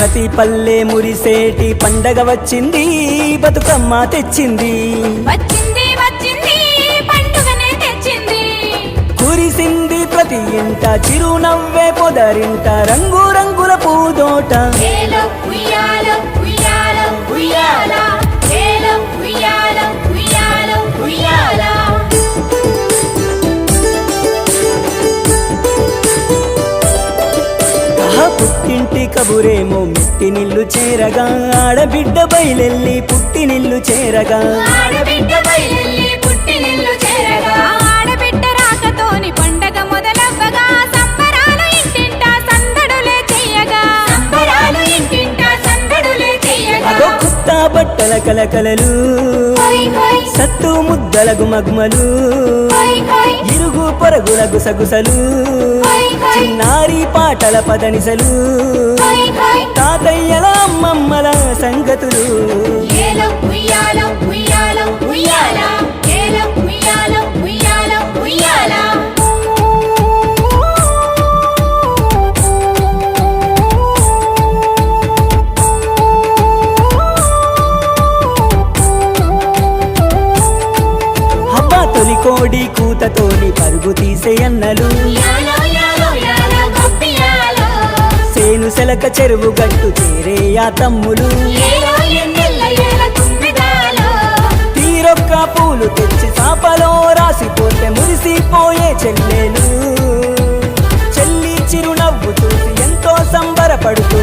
పల్లె మురిసేటి పండగ వచ్చింది బతుకమ్మ తెచ్చింది. వచ్చింది వచ్చింది పండుగనే తెచ్చింది. కురిసింది ప్రతి ఇంట చిరునవ్వే పొదరింట రంగు రంగుల పూదోట పుట్టింటి కబురేమో మెట్టి నిల్లు చేరగా. ఆడబిడ్డ బయలెల్లి పుట్టినిల్లు చేరగా. ఆడబిడ్డ బయలెల్లి పుట్టినిల్లు చేరగా. బట్టల కలకలలు. సత్తు ముద్దల గుమగుమలు ఇరుగు పొరుగుల గుసగుసలు. చిన్నారి పాటల పదనిసలు. తాతయ్యల అమ్మమ్మల సంగతులు. కోడి కూతతోని పరుగు తీసే అన్నలు. చేను సెలక చెరువు గట్టు చేరే ఆ తమ్ములు. తీరొక్క పూలు తెచ్చి చాపలో రాసిపోతే మురిసిపోయే చెల్లెలు. చెల్లి చిరునవ్వు చూసి ఎంతో సంబరపడుతూ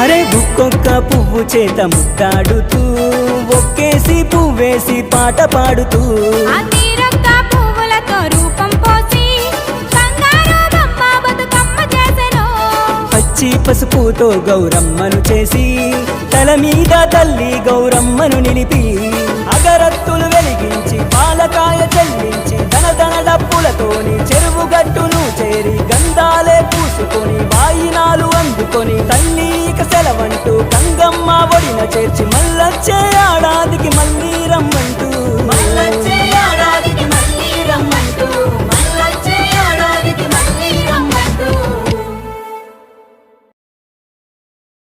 అరే బుక్కొక్క పువ్వు చేత ముద్దాడుతూ ఒక్కేసి పువ్వేసి పాట పాడుతూ. పువ్వులతో రూపం పోసి పచ్చి పసుపుతో గౌరమ్మను చేసి తల మీద తల్లి గౌరమ్మను నిలిపి. అగరత్తులు వెలిగించి పాలకాయ చెల్లించి ధన ధన డప్పులతోని చెరువు గట్టును చేరి గంధాలే పూసుకొని వాయినాలు అందుకొని తల్లి గంగమ్మ ఒడిన చేర్చి మళ్ళొచ్చే చేయ